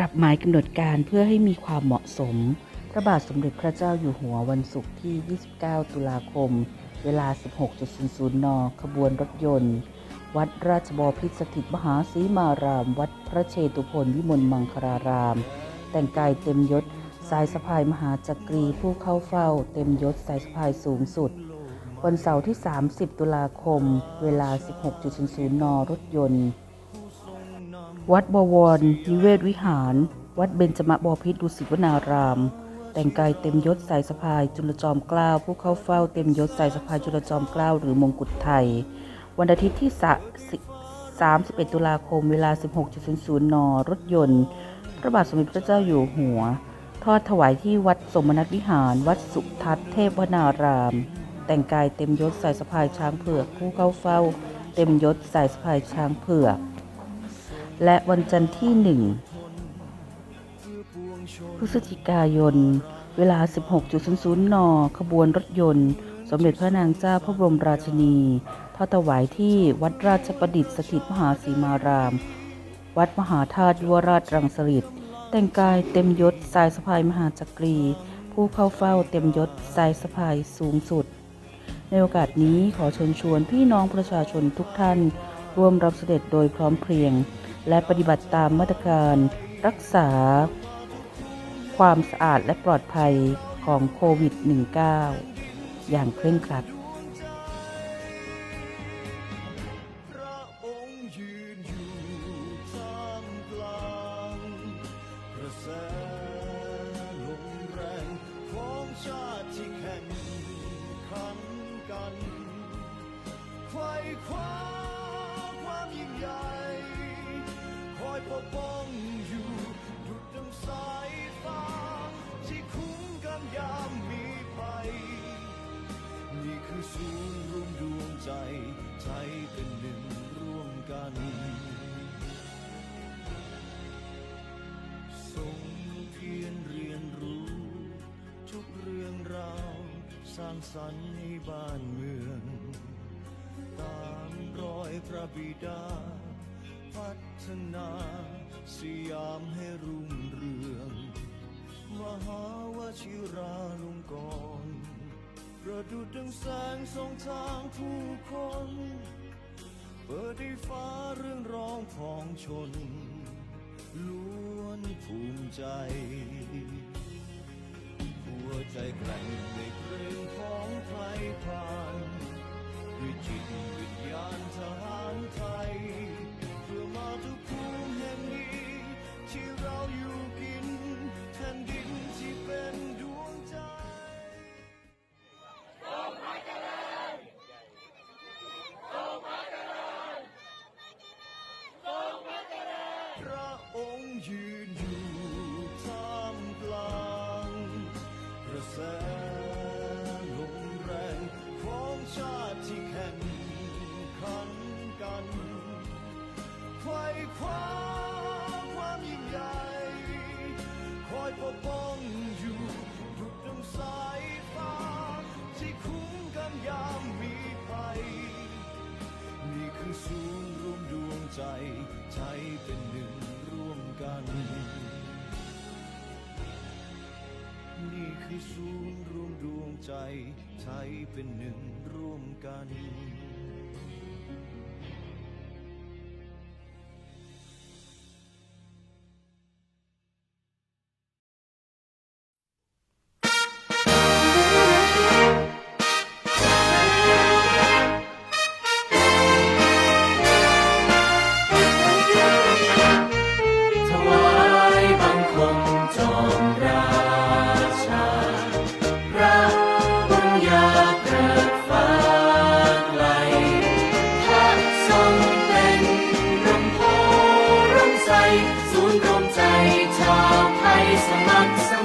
รับหมายกำหนดการเพื่อให้มีความเหมาะสม พระบาทสมเด็จพระเจ้าอยู่หัววันศุกร์ที่ 29 ตุลาคม เวลา 16.00 น ขบวนรถยนต์ วัดราชบพิตรสถิตมหาสีมาราม วัดพระเชตุพนวิมลมังคลาราม แต่งกายเต็มยศ สายสะพายมหาจักรีผู้เข้าเฝ้า เต็มยศสายสะพายสูงสุด วันเสาร์ที่ 30 ตุลาคม เวลา 16.00 น รถยนต์ วัดบวร นิเวศวิหาร วัดเบญจมบพิตรดุสิตวนาราม แต่งกายเต็มยศสายสะพายจุลจอมเกล้าผู้เข้าเฝ้าเต็มยศสายสะพายจุลจอมเกล้าหรือมงกุฎไทย วันอาทิตย์ที่ 31 ตุลาคมเวลา 16.00 น รถยนต์ พระบาทสมเด็จพระเจ้าอยู่หัว ทอดถวายที่วัดสมณัฐวิหาร วัดสุทัศน์เทพวนาราม แต่งกายเต็มยศสายสะพายช้างเผือกผู้เข้าเฝ้า เต็มยศสายสะพายช้างเผือก และวันจันทร์ที่หนึ่งพฤศจิกายน เวลา 16.00 น ขบวนรถยนต์ สมเด็จพระนางเจ้าพระบรมราชินีทอดถวายที่วัดราชประดิษฐ์สถิตมหาสีมาราม วัดมหาธาตุยุวราชรังสฤษดิ์แต่งกายเต็มยศสายสะพายมหาจักรี ผู้เข้าเฝ้าเต็มยศสายสะพายสูงสุด ในโอกาสนี้ขอเชิญชวนพี่น้องประชาชนทุกท่าน ร่วมรับเสด็จโดยพร้อมเพรียง และปฏิบัติตามมาตรการรักษา ความสะอาดและปลอดภัยของโควิด -19 อย่างเคร่งครัดางสรรค์ให้บ้านเมือง ตามรอยพระบิดา พัฒนาสยามให้รุ่งเรือง มหาวชิราลงกรณ์ประดุจดังแสงส่องทางผู้คน เปิดให้ฟ้าเรื่องร้องของชน ล้วนภูมิใจ หัวใจแกร่งในเพลงของไทยผ่านด้วยจิตวิญญาณทหารไทย เพื่อมาทุกภูมิแห่งนี้ ที่เราอยู่กินแผ่นดินที่เป็นดวงใจพระองค์ยืน ใจไทยเป็นหนึ่งร่วมกัน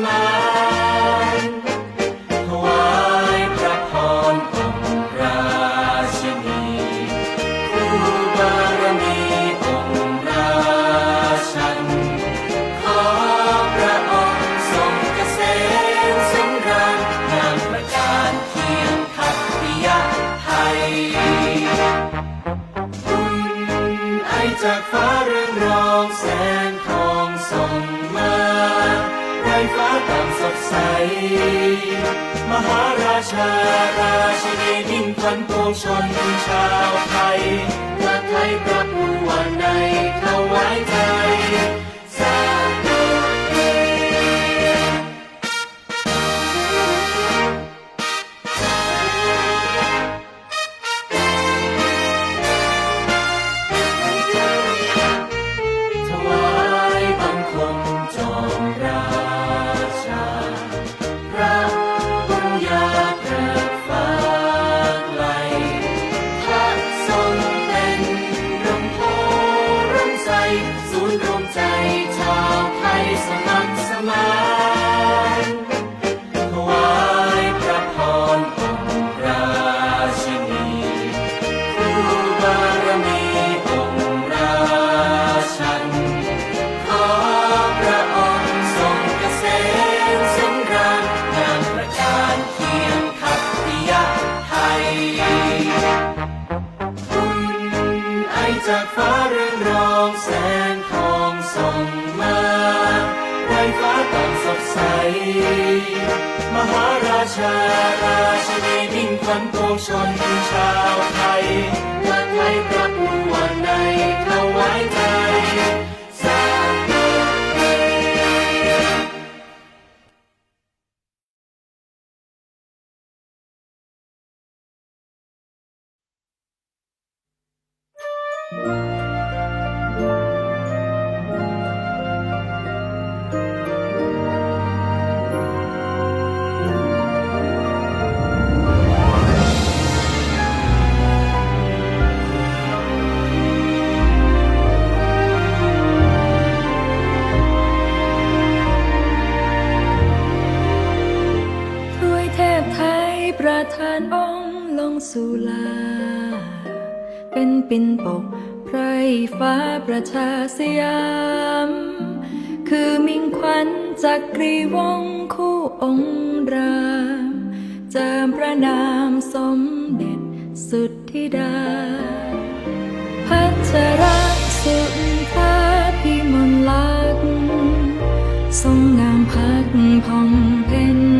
มั ยิ่งพันปวงชนชาวไทยและไทยพระผู้วันในถวายใจ จากฟ้าเรืองรองแสงทองส่องมาไรฟ้าต่างสดใส มหาราชาราชินีมิ่งขวัญปวงชน รฟ้าประชาสยาม คือมิ่งขวัญจักรีวงคู่องค์รามเจิมพระนามสมเด็จสุดธิดา พัชรสุนทาพิมลลักษณ์ทรงงามพักผ่องเพ็ญ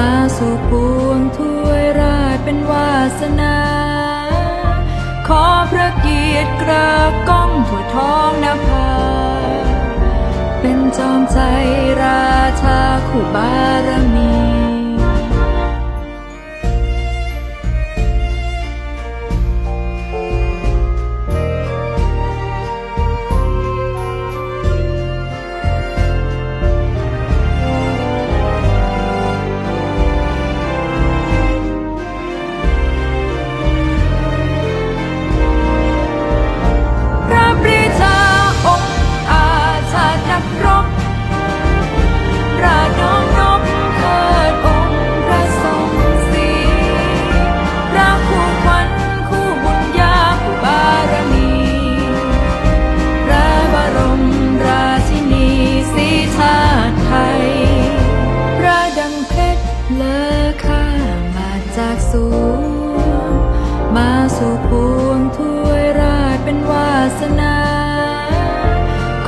มาสู่ปวงถ้วยราชเป็นวาสนา ขอพระเกียรติกระก้องถั่วท้องนภา เป็นจอมใจราชาคู่บารมี จากสูง มาสู่ปวงถ้วยราชเป็นวาสนา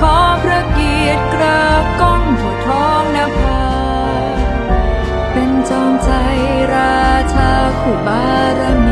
ขอพระเกียรติกระก้องหัวท้องนภาเป็นจอมใจราชาคู่บารมี